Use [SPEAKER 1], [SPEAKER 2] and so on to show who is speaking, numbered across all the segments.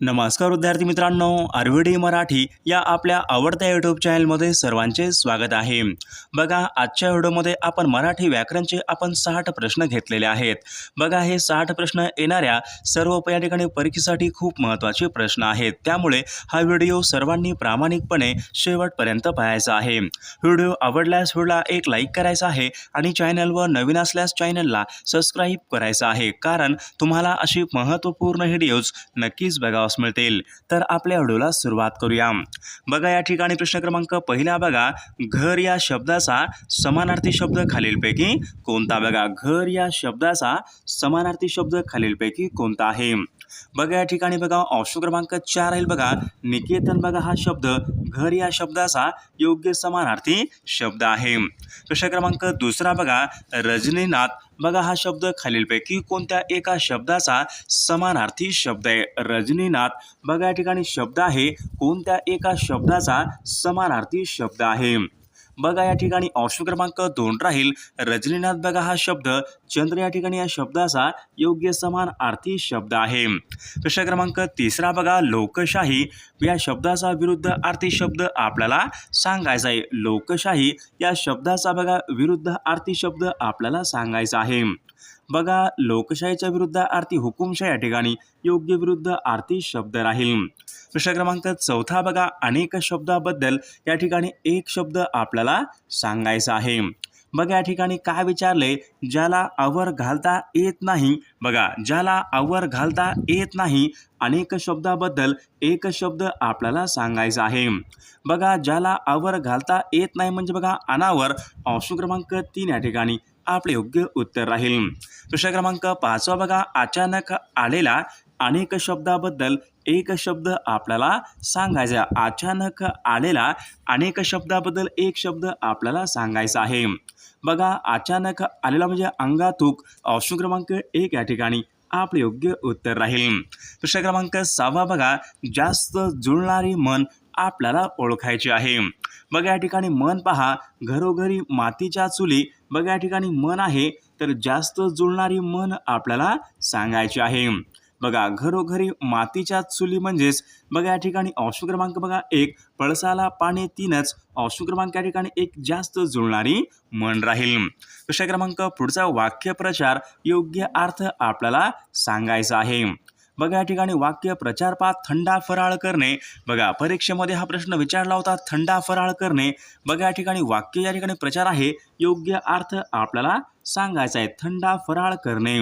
[SPEAKER 1] नमस्कार विद्यार्थी मित्रांनो आरव्हीडी मराठी या आपल्या आवडत्या यूट्यूब चॅनलमध्ये सर्वांचे स्वागत आहे. बघा आजच्या व्हिडिओमध्ये आपण मराठी व्याकरणचे आपण साठ प्रश्न घेतलेले आहेत. बघा हे साठ प्रश्न येणाऱ्या सर्व या ठिकाणी परीक्षेसाठी खूप महत्त्वाचे प्रश्न आहेत. त्यामुळे हा व्हिडिओ सर्वांनी प्रामाणिकपणे शेवटपर्यंत पाहायचा आहे. व्हिडिओ आवडल्यास व्हिडिओला एक लाईक करायचा आहे आणि चॅनलवर नवीन असल्यास चॅनलला सबस्क्राईब करायचं आहे. कारण तुम्हाला अशी महत्त्वपूर्ण व्हिडिओज नक्कीच बघावास मिळतील. तर आपल्या व्हिडिओला सुरुवात करूया. बघा या ठिकाणी प्रश्न क्रमांक पहिला बघा. घर या शब्दाचा समानार्थी शब्द खालीलपैकी कोणता? बघा घर या शब्दाचा समानार्थी शब्द खालीलपैकी कोणता आहे? बघा या ठिकाणी बघा ऑप्शन क्रमांक चार राहील बघा. निकेतन बघा हा शब्द घर या शब्दाचा योग्य समानार्थी शब्द आहे. प्रश्न क्रमांक दुसरा बघा रजनीनाथ बघा हा शब्द खालीलपैकी कोणत्या एका शब्दाचा समानार्थी शब्द आहे? रजनीनाथ बघा या ठिकाणी शब्द आहे कोणत्या एका शब्दाचा समानार्थी शब्द आहे? बघा या ठिकाणी ऑप्शन क्रमांक दोन राहील. रजनीनाथ बघा हा शब्द. चंद्र या ठिकाणी या शब्दाचा योग्य समान अर्थी शब्द आहे. प्रश्न क्रमांक तिसरा बघा लोकशाही. या शब्दाचा विरुद्ध अर्थी शब्द आपल्याला सांगायचा आहे. लोकशाही या शब्दाचा बघा विरुद्ध अर्थी शब्द आपल्याला सांगायचा आहे. बघा लोकशाहीच्या विरुद्ध आरती हुकुमशाही या ठिकाणी योग्य विरुद्ध आरती शब्द राहील. प्रश्न क्रमांक चौथा बघा. अनेक शब्दाबद्दल या ठिकाणी एक शब्द आपल्याला सांगायचा आहे. बघा या ठिकाणी काय विचारले ज्याला आवर घालता येत नाही. बघा ज्याला आवर घालता येत नाही अनेक शब्दाबद्दल एक शब्द आपल्याला सांगायचा आहे. बघा ज्याला आवर घालता येत नाही म्हणजे बघा अनावर. ऑप्शन क्रमांक तीन या ठिकाणी आपले योग्य उत्तर राहील. प्रश्न क्रमांक पाचवा बघा. अचानक आलेला अनेक शब्दाबद्दल एक शब्द आपल्याला सांगायचा अचानक आलेला अनेक शब्दाबद्दल एक शब्द आपल्याला सांगायचा आहे. बघा अचानक आलेला म्हणजे अंगातूक. ऑप्शन क्रमांक एक या ठिकाणी आपले योग्य उत्तर राहील. प्रश्न क्रमांक सहावा बघा. जास्त जुळणारी मन आपल्याला ओळखायचे आहे. बघा या ठिकाणी मन पहा. घरोघरी मातीच्या चुली. बघा या ठिकाणी मन आहे. तर जास्त जुळणारी मन आपल्याला सांगायची आहे. बघा घरोघरी मातीच्या चुली म्हणजेच बघा या ठिकाणी ऑप्शन क्रमांक बघा एक पळसाला पाणी तीनच ऑप्शन क्रमांक या ठिकाणी एक जास्त जुळणारी मन राहील. प्रश्न क्रमांक पुढचा वाक्यप्रचार योग्य अर्थ आपल्याला सांगायचा आहे. बघा या ठिकाणी वाक्य प्रचार पाठ थंडा फराळ करणे. बघा परीक्षेमध्ये हा प्रश्न विचारला होता थंडा फराळ करणे. बघा या ठिकाणी वाक्य या ठिकाणी प्रचार आहे योग्य अर्थ आपल्याला सांगायचा आहे थंडा फराळ करणे.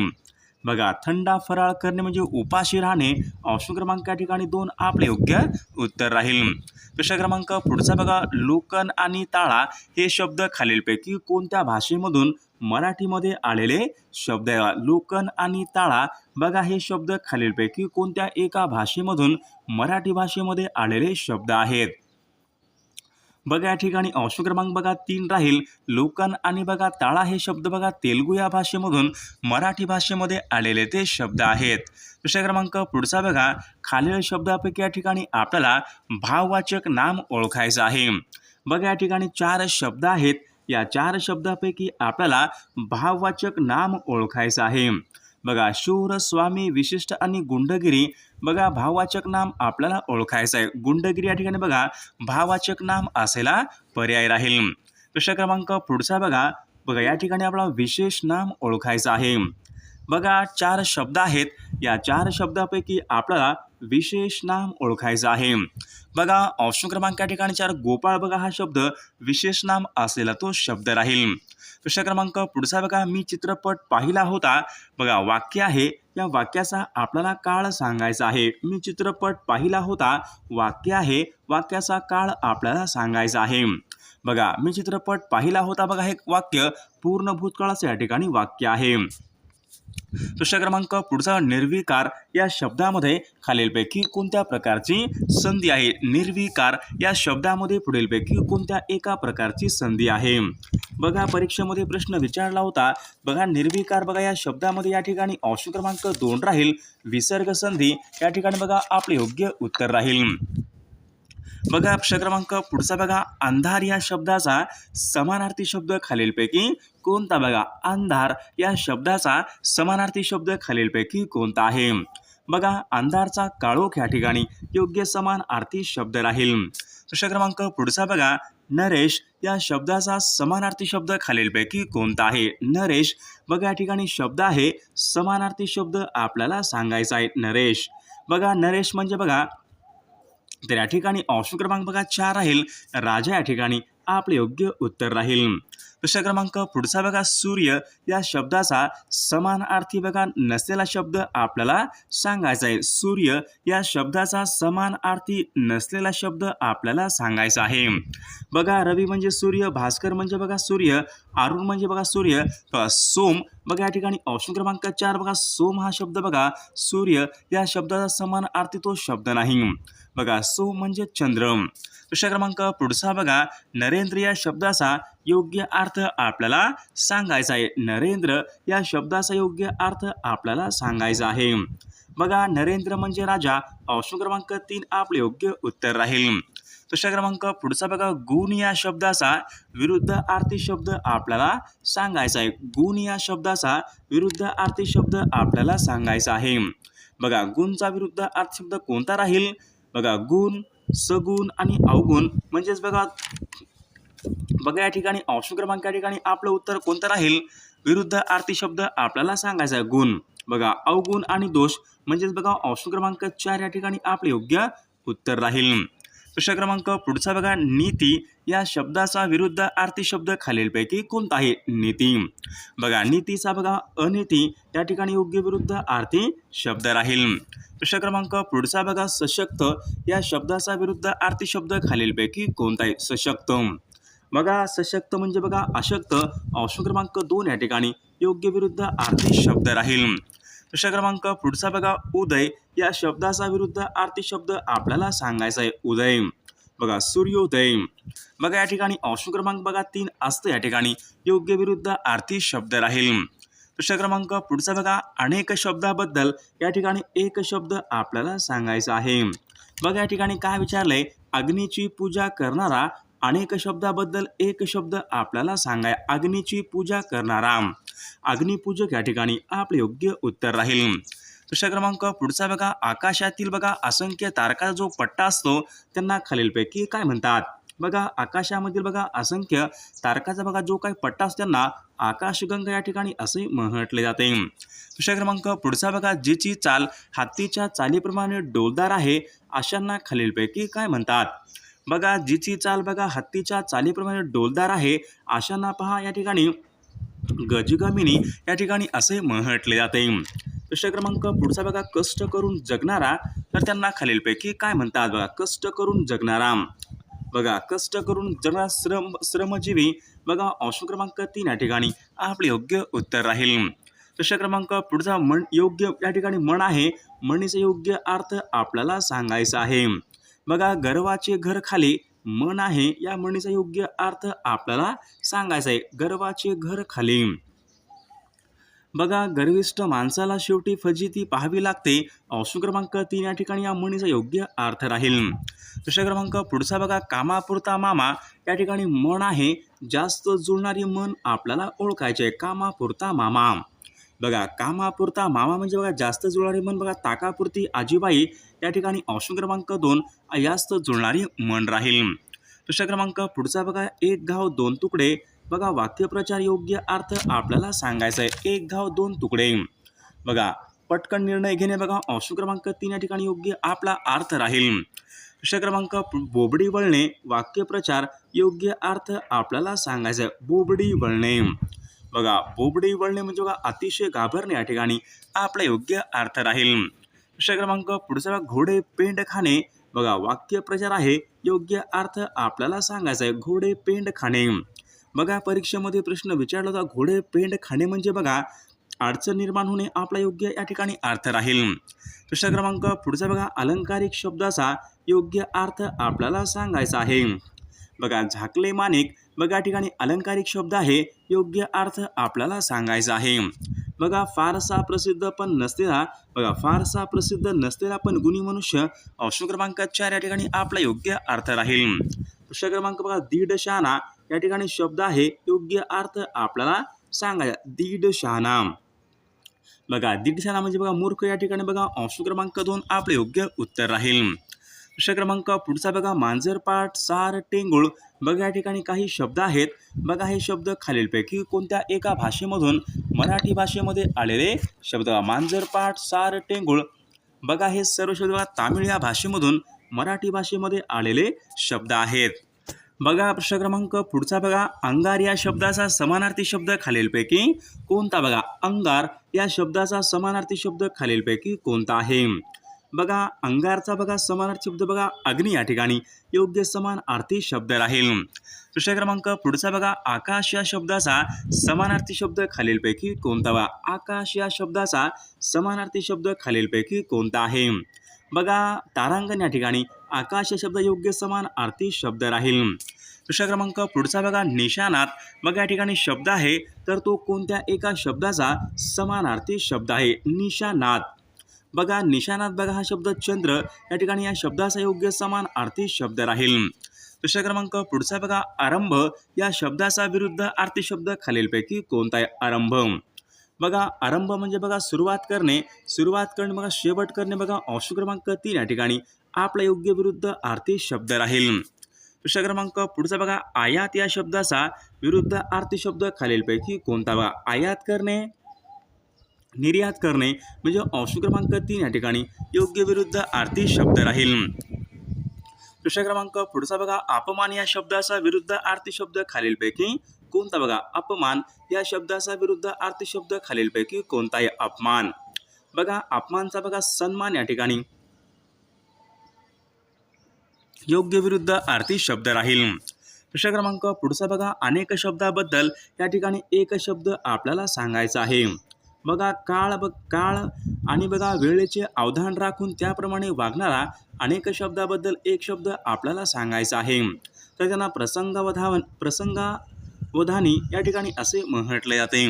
[SPEAKER 1] बघा थंडा फराळ करणे म्हणजे उपाशी राहणे. ऑप्शन क्रमांक या ठिकाणी दोन आपले योग्य उत्तर राहील. प्रश्न क्रमांक पुढचा बघा लोकन आणि ताळा हे शब्द खालीलपैकी कोणत्या भाषेमधून मराठीमध्ये आलेले शब्द आहे? लोकन आणि ताळा बघा हे शब्द खालीलपैकी कोणत्या एका भाषेमधून मराठी भाषेमध्ये आलेले शब्द आहेत? बघा या ठिकाणी अंश क्रमांक बघा तीन राहील. लोकन आणि बघा ताळा हे शब्द बघा तेलुगू या भाषेमधून मराठी भाषेमध्ये आलेले ते शब्द आहेत. प्रश्न क्रमांक पुढचा बघा. खालील शब्दापैकी या ठिकाणी आपल्याला भाववाचक नाम ओळखायचं आहे. बघा या ठिकाणी चार शब्द आहेत. या चार शब्दापैकी आपल्याला भाववाचक नाम ओळखायचं आहे. बघा शूर स्वामी विशिष्ट आणि गुंडगिरी बघा भाववाचक नाम आपल्याला ओळखायचं आहे. गुंडगिरी या ठिकाणी बघा भाववाचक नाम असायला पर्याय राहील. प्रश्न क्रमांक पुढचा बघा. बघा या ठिकाणी आपला विशेष नाम ओळखायचं आहे. बघा चार शब्द आहेत. या चार शब्दापैकी आपल्याला विशेष नाम ओळखायचं आहे. बघा ऑप्शन क्रमांक या ठिकाणी चार. गोपाळ बघा हा शब्द विशेष नाम असलेला तो शब्द राहील. प्रश्न क्रमांक पुढचा बघा. मी चित्रपट पाहिला होता. बघा वाक्य आहे या वाक्याचा आपल्याला काळ सांगायचा आहे. मी चित्रपट पाहिला होता. वाक्य आहे. वाक्याचा काळ आपल्याला सांगायचा आहे. बघा मी चित्रपट पाहिला होता. बघा हे वाक्य पूर्ण भूतकाळाचं या ठिकाणी वाक्य आहे. प्रश्न क्रमांक पुढचा निर्विकार या शब्दामध्ये खालीलपैकी कोणत्या प्रकारची संधी आहे? निर्विकार या शब्दामध्ये पुढीलपैकी कोणत्या एका प्रकारची संधी आहे? बघा परीक्षेमध्ये प्रश्न विचारला होता. बघा निर्विकार बघा या शब्दामध्ये या ठिकाणी ऑप्शन क्रमांक दोन राहील. विसर्ग संधी या ठिकाणी बघा आपले योग्य उत्तर राहील. बघा प्रश्न क्रमांक पुढचा बघा अंधार या शब्दाचा समानार्थी शब्द खालीलपैकी कोणता बघा? अंधार या शब्दाचा समानार्थी शब्द खालीलपैकी कोणता आहे? बघा अंधारचा काळोख या ठिकाणी योग्य समान आरती शब्द राहील. प्रश्न क्रमांक पुढचा बघा. नरेश या शब्दाचा समानार्थी शब्द खालीलपैकी कोणता आहे? नरेश बघा या ठिकाणी शब्द आहे समानार्थी शब्द आपल्याला सांगायचा आहे नरेश. बघा नरेश म्हणजे बघा तर या ठिकाणी ऑप्शन क्रमांक बघा चार राहील. राजा या ठिकाणी आपले योग्य उत्तर राहील. प्रश्न क्रमांक पुढचा बघा सूर्य या शब्दाचा समान अर्थी बघा नसलेला शब्द आपल्याला सांगायचा आहे. सूर्य या शब्दाचा समान अर्थी नसलेला शब्द आपल्याला सांगायचा आहे. बघा रवी म्हणजे सूर्य भास्कर म्हणजे बघा सूर्य अरुण म्हणजे बघा सूर्य सोम बघा या ठिकाणी ऑप्शन क्रमांक चार बघा सोम हा शब्द बघा सूर्य या शब्दाचा समान अर्थी तो शब्द नाही. बघा सोम म्हणजे चंद्र. प्रश्न क्रमांक पुढचा बघा नरेंद्र या शब्दाचा योग्य अर्थ आपल्याला सांगायचा आहे. नरेंद्र या शब्दाचा योग्य अर्थ आपल्याला सांगायचा आहे. बघा नरेंद्र म्हणजे राजा. ऑप्शन क्रमांक तीन आपले योग्य उत्तर राहील. प्रश्न क्रमांक पुढचा बघा. गुण या शब्दाचा विरुद्ध आर्थिक शब्द आपल्याला सांगायचा आहे. गुण या शब्दाचा विरुद्ध आर्थिक शब्द आपल्याला सांगायचा आहे. बघा गुणचा विरुद्ध अर्थ शब्द कोणता राहील? बघा गुण सगुण आणि अवगुण. म्हणजेच बघा बघा या ठिकाणी ऑप्शन क्रमांक या ठिकाणी आपलं उत्तर कोणतं राहील? विरुद्ध आरती शब्द आपल्याला सांगायचा आहे. गुण. बघा अवगुण आणि दोष म्हणजेच बघा ऑप्शन क्रमांक चार या ठिकाणी आपले योग्य उत्तर राहील. प्रश्न क्रमांक पुढचा बघा नीती. या शब्दाचा विरुद्ध आरती शब्द खालीलपैकी कोणता आहे? नीती. बघा नीतीचा बघा अनिती. या ठिकाणी योग्य विरुद्ध आरती शब्द राहील. प्रश्न क्रमांक पुढचा बघा सशक्त. या शब्दाचा विरुद्ध आरती शब्द खालीलपैकी कोणता आहे? सशक्त. बघा सशक्त म्हणजे बघा अशक्त ऑप्शन क्रमांक दोन या ठिकाणी योग्य विरुद्ध आर्थिक शब्द राहील. प्रश्न क्रमांक पुढचा बघा उदय. या शब्दाचा विरुद्ध आर्थिक शब्द आपल्याला सांगायचा आहे उदय. बघा सूर्योदय. बघा या ठिकाणी ऑप्शन क्रमांक बघा तीन असतं या ठिकाणी. योग्य विरुद्ध आर्थिक शब्द राहील. प्रश्न क्रमांक पुढचा बघा अनेक शब्दाबद्दल या ठिकाणी एक शब्द आपल्याला सांगायचा आहे. बघा या ठिकाणी काय विचारलंय? अग्नीची पूजा करणारा अनेक शब्दाबद्दल एक शब्द आपल्याला सांगाय अग्नीची पूजा करणारा. अग्निपूजक या ठिकाणी आपले योग्य उत्तर राहील. प्रश्न क्रमांक पुढचा बघा. आकाशातील बघा असंख्य तारका जो पट्टा असतो त्यांना खालीलपैकी काय म्हणतात? बघा आकाशामधील बघा असंख्य तारकाचा बघा जो काही पट्टा असतो त्यांना आकाशगंगा या ठिकाणी असे म्हटले जाते. प्रश्न क्रमांक पुढचा बघा. जिची चाल हत्तीच्या चालीप्रमाणे डोलदार आहे अशांना खालीलपैकी काय म्हणतात? बघा जिची चाल बघा हत्तीच्या चालीप्रमाणे डोलदार आहे. अशांना पहा या ठिकाणी गजगामिनी या ठिकाणी असे म्हटले जाते. प्रश्न क्रमांक पुढचा बघा कष्ट करून जगणारा तर त्यांना खालीलपैकी काय म्हणतात बघा? कष्ट करून जगणारा. बघा कष्ट करून जगणारा श्रम श्रमजीवी बघा ऑप्शन क्रमांक तीन या ठिकाणी. आपले योग्य उत्तर राहील. प्रश्न क्रमांक पुढचा मन योग्य या ठिकाणी मन आहे. म्हणीचा योग्य अर्थ आपल्याला सांगायचा आहे. बघा गर्वाचे घर खाली मन आहे या म्हणीचा योग्य अर्थ आपल्याला सांगायचा आहे. गर्वाचे घर खाली. बघा गर्विष्ठ माणसाला शेवटी फजिती पाहावी लागते. अंश क्रमांक तीन या ठिकाणी या म्हणीचा योग्य अर्थ राहील. प्रश्न क्रमांक पुढचा बघा कामापुरता मामा. या ठिकाणी मन आहे जास्त जुळणारी मन आपल्याला ओळखायचे आहे. कामापुरता मामा. बघा कामापुरता मामा म्हणजे बघा जास्त जुळणारी मन बघा ताकापुरती आजीबाई या ठिकाणी ऑप्शन क्रमांक दोन जास्त जुळणारी मन राहील. प्रश्न क्रमांक पुढचा बघा एक गाव दोन तुकडे. बघा वाक्यप्रचार योग्य अर्थ आपल्याला सांगायचा आहे एक गाव दोन तुकडे. बघा पटकन निर्णय घेणे बघा ऑप्शन क्रमांक तीन या ठिकाणी योग्य आपला अर्थ राहील. प्रश्न क्रमांक बोबडी वळणे. वाक्यप्रचार योग्य अर्थ आपल्याला सांगायचा आहे बोबडी वळणे. बघा बोबडी वळणे म्हणजे बघा अतिशय घाबरणे या ठिकाणी. आपला योग्य अर्थ राहील. प्रश्न क्रमांक पुढचा बघा घोडे पेंड खाणे. बघा वाक्यप्रचार आहे. योग्य अर्थ आपल्याला सांगायचा आहे घोडे पेंड खाणे. बघा परीक्षेमध्ये प्रश्न विचारला होता घोडे पेंड खाणे म्हणजे बघा अडचण निर्माण होणे आपला योग्य या ठिकाणी अर्थ राहील. प्रश्न क्रमांक पुढचा बघा अलंकारिक शब्दाचा योग्य अर्थ आपल्याला सांगायचा आहे. बघा झाकले माणिक बघा या ठिकाणी अलंकारिक शब्द आहे. योग्य अर्थ आपल्याला सांगायचा आहे. बघा फारसा प्रसिद्ध पण नसलेला बघा फारसा प्रसिद्ध नसलेला पण गुणी मनुष्य ऑप्शन क्रमांक चार या ठिकाणी आपला योग्य अर्थ राहील. प्रश्न क्रमांक बघा दीड शहाणा या ठिकाणी शब्द आहे. योग्य अर्थ आपल्याला सांगायचा दीड शहाणा बघा दीड शहाणा म्हणजे बघा मूर्ख या ठिकाणी बघा ऑप्शन क्रमांक दोन आपले योग्य उत्तर राहील. प्रश्न क्रमांक पुढचा बघा. मांजरपाट सार टेंगुळ. बघा या ठिकाणी काही शब्द आहेत. बघा हे शब्द खालीलपैकी कोणत्या एका भाषेमधून मराठी भाषेमध्ये आलेले शब्द? मांजरपाट सार टेंगुळ. बघा हे सर्व शब्द बघा तामिळ या भाषेमधून मराठी भाषेमध्ये आलेले शब्द आहेत. बघा प्रश्न क्रमांक पुढचा बघा. अंगार या शब्दाचा समानार्थी शब्द खालीलपैकी कोणता? बघा अंगार या शब्दाचा समानार्थी शब्द खालीलपैकी कोणता आहे? बघा अंगारचा बघा समानार्थी शब्द बघा अग्नी या ठिकाणी. योग्य समान अर्थी शब्द राहील. प्रश्न क्रमांक पुढचा बघा आकाश या शब्दाचा समानार्थी शब्द खालीलपैकी कोणता बघा आकाश या शब्दाचा समानार्थी शब्द खालीलपैकी कोणता आहे? बघा तारांगण या ठिकाणी आकाश या शब्द योग्य समान अर्थी शब्द राहील. प्रश्न क्रमांक पुढचा बघा निशाणात बघा या ठिकाणी शब्द आहे तर तो कोणत्या एका शब्दाचा समानार्थी शब्द आहे? निशाणात बघा निशाणात बघा हा शब्द चंद्र. या ठिकाणी या शब्दाचा योग्य समान अर्थी शब्द राहील. दुसरा क्रमांक पुढचा बघा आरंभ. या शब्दाचा विरुद्ध आर्थिक शब्द खालीलपैकी कोणता आहे आरंभ? बघा आरंभ म्हणजे बघा सुरुवात करणे. सुरुवात करणे बघा शेवट करणे बघा ऑप्शन क्रमांक तीन या ठिकाणी आपला योग्य विरुद्ध आर्थिक शब्द राहील. दुसरा क्रमांक पुढचा बघा आयात या शब्दाचा विरुद्ध आर्थिक शब्द खालीलपैकी कोणता बघा आयात करणे. निर्यात करणे म्हणजे ऑप्शन क्रमांक तीन या ठिकाणी योग्य विरुद्ध आर्थिक शब्द राहील. प्रश्न क्रमांक पुढचा बघा अपमान या शब्दाचा विरुद्ध आर्थिक शब्द खालीलपैकी कोणता बघा? अपमान या शब्दाचा विरुद्ध आर्थिक शब्द खालीलपैकी कोणता आहे अपमान. बघा अपमानचा बघा सन्मान या ठिकाणी. योग्य विरुद्ध आर्थिक शब्द राहील. प्रश्न क्रमांक पुढचा बघा अनेक शब्दाबद्दल या ठिकाणी एक शब्द आपल्याला सांगायचा आहे. बघा काळ बघ काळ आणि बघा वेळेचे अवधान राखून त्याप्रमाणे वागणारा अनेक शब्दाबद्दल एक शब्द आपल्याला सांगायचा आहे. तर त्यांना प्रसंगावधावन प्रसंगावधानी या ठिकाणी असे म्हटले जाते.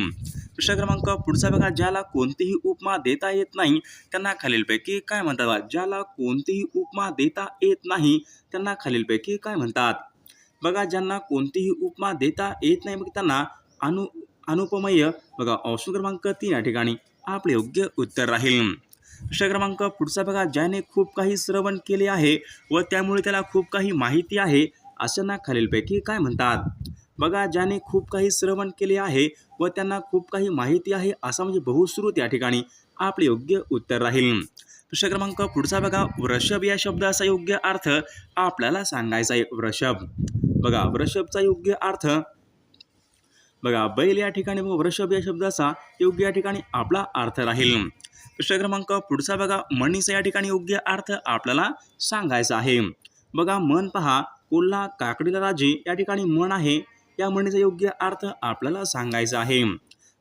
[SPEAKER 1] प्रश्न क्रमांक पुढचा बघा ज्याला कोणतीही उपमा देता येत नाही त्यांना खालीलपैकी काय म्हणतात ज्याला कोणतीही उपमा देता येत नाही त्यांना खालीलपैकी काय म्हणतात? बघा ज्यांना कोणतीही उपमा देता येत नाही मग त्यांना अनु अनुपमेय बघा ऑप्शन क्रमांक तीन या ठिकाणी. आपले योग्य उत्तर राहील. प्रश्न क्रमांक पुढचा बघा ज्याने खूप काही श्रवण केले आहे व त्यामुळे त्याला खूप काही माहिती आहे अशांना खालीलपैकी काय म्हणतात? बघा ज्याने खूप काही श्रवण केले आहे व त्यांना खूप काही माहिती आहे असा म्हणजे बहुश्रुत या ठिकाणी आपले योग्य उत्तर राहील. प्रश्न क्रमांक पुढचा बघा वृषभ या शब्दाचा योग्य अर्थ आपल्याला सांगायचा आहे वृषभ. बघा वृषभचा योग्य अर्थ बघा बैल या ठिकाणी व वृषभ या शब्दाचा योग्य या ठिकाणी आपला अर्थ राहील. प्रश्न क्रमांक पुढचा बघा मणीचा या ठिकाणी योग्य अर्थ आपल्याला सांगायचा आहे. बघा मन पहा कोल्हा काकडीला राजे या ठिकाणी मन आहे या म्हणीचा योग्य अर्थ आपल्याला सांगायचा आहे.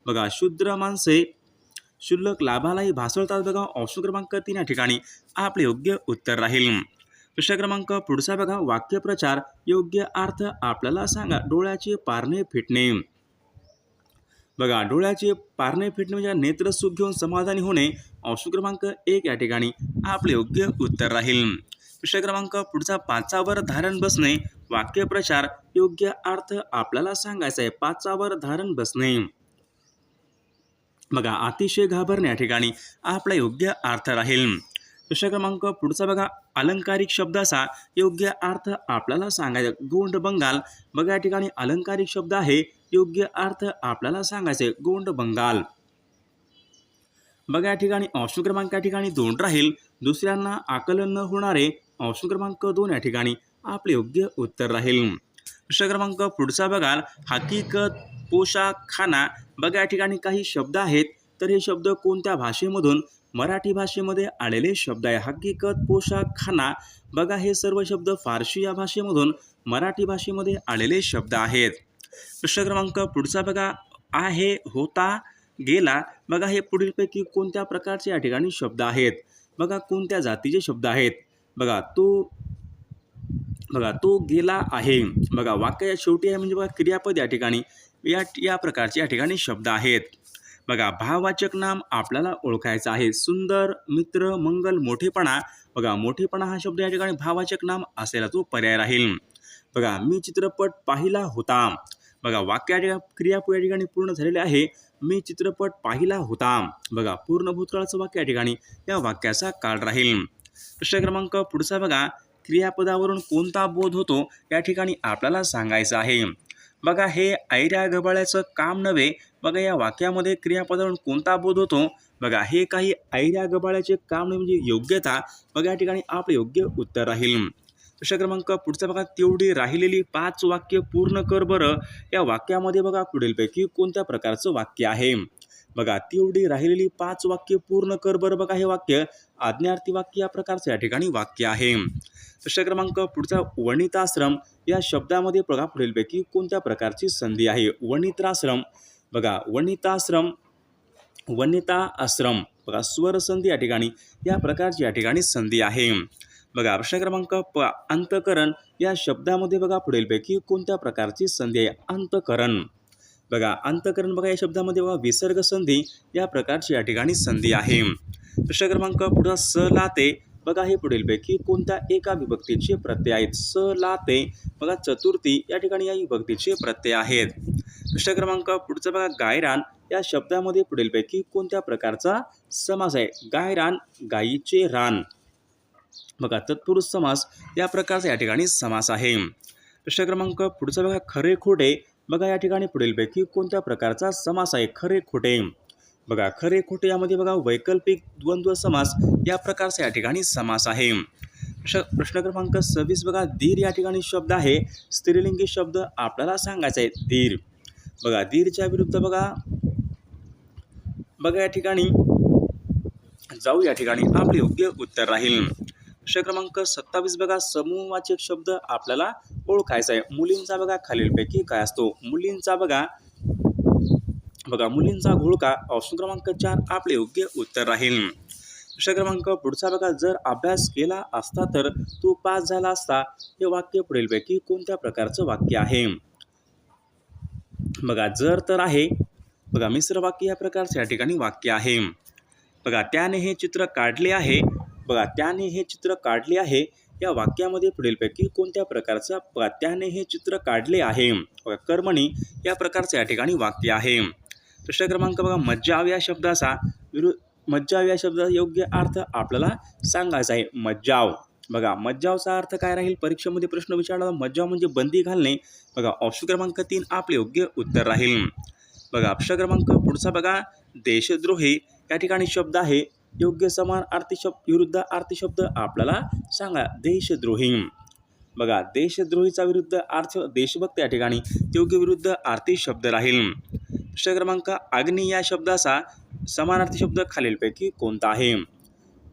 [SPEAKER 1] बघा शूद्र माणसे शुल्लक लाभालाही भासवतात बघा ऑप्शन क्रमांक तीन या ठिकाणी आपले योग्य उत्तर राहील. प्रश्न क्रमांक पुढचा बघा वाक्यप्रचार योग्य अर्थ आपल्याला सांगा डोळ्याचे पारणे फिटणे. बघा डोळ्याचे पारणे फिटणे म्हणजे नेत्र सुख घेऊन समाधानी होणे ऑप्शन क्रमांक एक या ठिकाणी आपले योग्य उत्तर राहील. प्रश्न क्रमांक पुढचा पाचावर धारण बसणे वाक्यप्रचार योग्य अर्थ आपल्याला सांगायचा आहे पाचावर धारण बसणे. बघा अतिशय घाबरणे या ठिकाणी आपला योग्य अर्थ राहील. प्रश्न क्रमांक पुढचा बघा अलंकारिक शब्दाचा योग्य अर्थ आपल्याला सांगायचा गोंड बंगाल बघा या ठिकाणी अलंकारिक शब्द आहे योग्य अर्थ आपल्याला सांगायचे गोंड बंगाल. बघा या ठिकाणी ऑप्शन क्रमांक या ठिकाणी दोन राहील. दुसऱ्यांना आकलन न होणारे ऑप्शन क्रमांक दोन या ठिकाणी आपले योग्य उत्तर राहील. प्रश्न क्रमांक पुढचा बघाल. हकीकत पोशाख खाना बघा या ठिकाणी काही शब्द आहेत तर हे शब्द कोणत्या भाषेमधून? मराठी भाषेमध्ये आलेले शब्द आहे. हकीकत पोशाख खाना बघा हे सर्व शब्द फारशी या भाषेमधून मराठी भाषेमध्ये आलेले शब्द आहेत. प्रश्न क्रमांक पुढचा बघा. आहे होता गेला. बघा हे पुढीलपैकी कोणत्या प्रकारचे या ठिकाणी शब्द आहेत? बघा कोणत्या जातीचे शब्द आहेत? बघा तो बघा तो गेला आहे. बघा वाक्य या शेवटी आहे म्हणजे बघा क्रियापद या ठिकाणी. या या प्रकारचे या ठिकाणी शब्द आहेत. बघा भाववाचक नाम आपल्याला ओळखायचं आहे. सुंदर मित्र मंगल मोठेपणा. बघा मोठेपणा हा शब्द या ठिकाणी भाववाचक नाम असायला तो पर्याय राहील. बघा मी चित्रपट पाहिला होता. बघा वाक्य या ठिकाणी या ठिकाणी पूर्ण झालेले आहे. मी चित्रपट पाहिला होता. बघा पूर्ण भूतकाळाचं वाक्य या ठिकाणी या वाक्याचा काळ राहील. प्रश्न क्रमांक पुढचा बघा. क्रियापदावरून कोणता बोध होतो या ठिकाणी आपल्याला सांगायचं आहे. बघा हे ऐऱ्या गबाळ्याचं काम नव्हे. बघा या वाक्यामध्ये क्रियापदावरून कोणता बोध होतो? बघा हे काही ऐऱ्या गबाळ्याचे काम नाही म्हणजे योग्यता. बघा या ठिकाणी आपलं योग्य उत्तर राहील. प्रश्न क्रमांक पुढचा बघा तेवढी राहिलेली पाच वाक्य पूर्ण कर बरं. या वाक्यामध्ये बघा पुढीलपैकी कोणत्या प्रकारचं वाक्य आहे? बघा तेवढी राहिलेली पाच वाक्य पूर्ण कर बरं बघा हे वाक्य. आज्ञार्थी वाक्य या प्रकारचं या ठिकाणी वाक्य आहे. प्रश्न क्रमांक पुढचा वणिताश्रम. या शब्दामध्ये बघा पुढीलपैकी कोणत्या प्रकारची संधी आहे? वणित्राश्रम. बघा वणिताश्रम वनिता आश्रम बघा स्वर संधी या ठिकाणी. या प्रकारची या ठिकाणी संधी आहे. बघा प्रश्न क्रमांक प अंतकरण. या शब्दामध्ये बघा पुढीलपैकी कोणत्या प्रकारची संधी आहे? अंतकरण. बघा अंतकरण बघा या शब्दामध्ये बघा विसर्ग संधी या प्रकारची या ठिकाणी संधी आहे. प्रश्न क्रमांक पुढचा स लाते बघा हे पुढीलपैकी कोणत्या एका विभक्तीचे प्रत्यय आहेत? स लाते बघा चतुर्थी या ठिकाणी या विभक्तीचे प्रत्यय आहेत. प्रश्न क्रमांक पुढचा बघा गायरान. या शब्दामध्ये पुढीलपैकी कोणत्या प्रकारचा समास आहे? गायरान गायीचे रान. बघा तत्पुरुष समास या प्रकारचा या ठिकाणी समास आहे. प्रश्न क्रमांक पुढचा बघा खरे खोटे. बघा या ठिकाणी पुढीलपैकी कोणत्या प्रकारचा समास आहे? खरे खोटे. बघा खरे खोटे यामध्ये बघा वैकल्पिक द्वंद्व समास या प्रकारचा या ठिकाणी समास आहे. प्रश्न क्रमांक सव्वीस बघा धीर या ठिकाणी शब्द आहे. स्त्रीलिंगी शब्द आपल्याला सांगायचा आहे धीर. बघा धीरच्या विरुद्ध बघा बघा या ठिकाणी जाऊ या ठिकाणी आपले योग्य उत्तर राहील. प्रश्न क्रमांक सत्तावीस बघा. समूहवाचक शब्द आपल्याला ओळखायचा आहे मुलींचा बघा खालीलपैकी काय असतो? मुलींचा बघा. बघा मुलींचा घोळका ऑप्शन क्रमांक चार आपले योग्य उत्तर राहील. प्रश्न क्रमांक पुढचा बघा. जर अभ्यास केला असता तर तू पास झाला असता हे वाक्य पुढीलपैकी कोणत्या प्रकारचं वाक्य आहे? बघा जर तर आहे. बघा मिश्र वाक्य या प्रकारचं या ठिकाणी वाक्य आहे. बघा त्याने हे चित्र काढले आहे. बघा त्याने हे चित्र काढले आहे. या वाक्यामध्ये पुढीलपैकी कोणत्या प्रकारचा बघा त्याने हे चित्र काढले आहे. बघा कर्मणी या प्रकारचं या ठिकाणी वाक्य आहे. प्रश्न क्रमांक बघा मज्जाव या शब्दाचा विरु मज्जाव या शब्दाचा योग्य अर्थ आपल्याला सांगायचा आहे. मज्जाव बघा मज्जावचा अर्थ काय राहील? परीक्षेमध्ये प्रश्न विचारला मज्जाव म्हणजे बंदी घालणे. बघा ऑप्शन क्रमांक तीन आपले योग्य उत्तर राहील. बघा प्रश्न क्रमांक पुढचा बघा देशद्रोही या ठिकाणी शब्द आहे. योग्य समान अर्थी शब्द विरुद्ध आर्थिक शब्द आपल्याला सांगा. देशद्रोही. बघा देशद्रोहीचा विरुद्ध अर्थ देशभक्त या ठिकाणी योग्य विरुद्ध आर्थिक शब्द राहील. प्रश्न क्रमांक अग्नी या शब्दाचा समानार्थी शब्द खालीलपैकी कोणता आहे?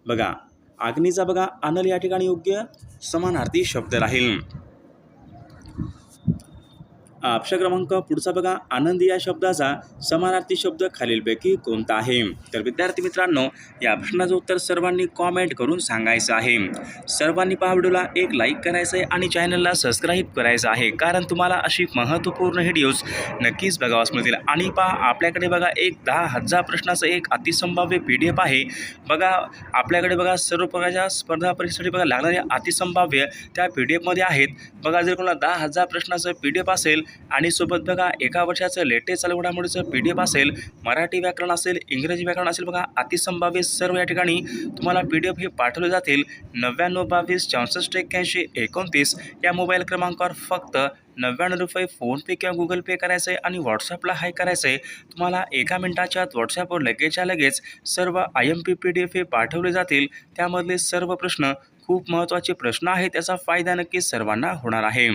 [SPEAKER 1] बघा अग्नीचा बघा अनल या ठिकाणी योग्य समानार्थी शब्द राहील. अक्ष क्रमांक पुढचा बघा. आनंदी या शब्दाचा समानार्थी शब्द खालीलपैकी कोणता आहे? तर विद्यार्थी मित्रांनो या प्रश्नाचं उत्तर सर्वांनी कॉमेंट करून सांगायचं आहे. सर्वांनी पहा व्हिडिओला एक लाईक करायचं आहे आणि चॅनलला सबस्क्राईब करायचं आहे. कारण तुम्हाला अशी महत्त्वपूर्ण व्हिडिओज नक्कीच बघावास मिळतील. आणि पहा आपल्याकडे बघा एक दहा हजार प्रश्नाचं एक अतिसंभाव्य पी डी एफ आहे. बघा आपल्याकडे बघा सर्व प्रकारच्या स्पर्धा परीक्षेसाठी बघा लागणाऱ्या अतिसंभाव्य त्या पी डी एफमध्ये आहेत. बघा जर कोणाला दहा हजार प्रश्नाचं पी डी एफ असेल आणि सोबत बघा एका वर्षाचं लेटेस्ट चालू पी डी एफ असेल मराठी व्याकरण असेल इंग्रजी व्याकरण असेल बघा अतिसंभाव्य सर्व या ठिकाणी तुम्हाला पी डी एफ हे पाठवले जातील. नव्याण्णव बावीस चौसष्ट एक्क्याऐंशी एकोणतीस या मोबाईल क्रमांकावर फक्त नव्याण्णव रुपये फोनपे किंवा गुगल पे करायचं आहे आणि व्हॉट्सअपला हाय करायचं आहे तुम्हाला एका मिनिटाच्या आत व्हॉट्सॲपवर लगेचच्या लगेच सर्व I M P P D F हे पाठवले जातील. त्यामधले सर्व प्रश्न खूप महत्त्वाचे प्रश्न आहेत त्याचा फायदा नक्की सर्वांना होणार आहे.